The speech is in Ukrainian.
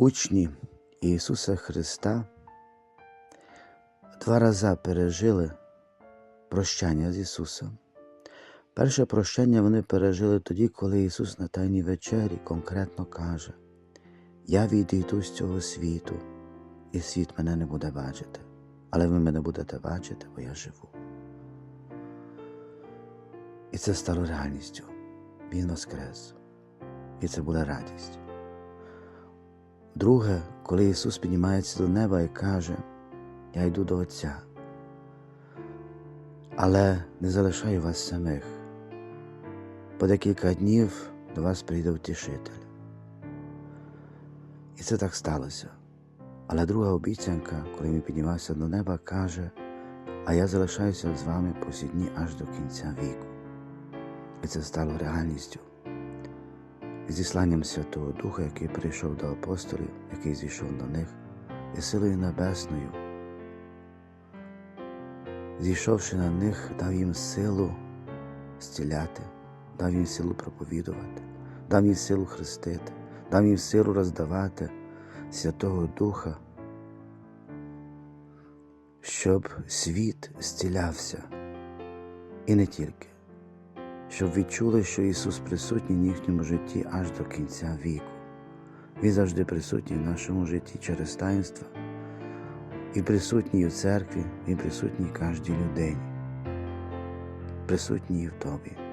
Учні Ісуса Христа два рази пережили прощання з Ісусом. Перше прощення вони пережили тоді, коли Ісус на Тайній вечері конкретно каже: Я відійду з цього світу, і світ мене не буде бачити, але ви мене будете бачити, бо я живу. І це стало реальністю. Він воскрес. І це була радість. Друге, коли Ісус піднімається до неба і каже, Я йду до Отця, але не залишаю вас самих. По декілька днів до вас прийде втішитель. І це так сталося. Але друга обіцянка, коли він піднімався до неба, каже, а я залишаюся з вами по всі дні аж до кінця віку. І це стало реальністю. Зісланням Святого Духа, який прийшов до апостолів, який зійшов до них, і силою небесною, зійшовши на них, дав їм силу зціляти, дав їм силу проповідувати, дав їм силу хрестити, дав їм силу роздавати Святого Духа, щоб світ зцілявся. І не тільки щоб відчули, що Ісус присутній в їхньому житті аж до кінця віку. Він завжди присутній в нашому житті через таїнства, і присутній у церкві, і присутній кожній людині, присутній в тобі.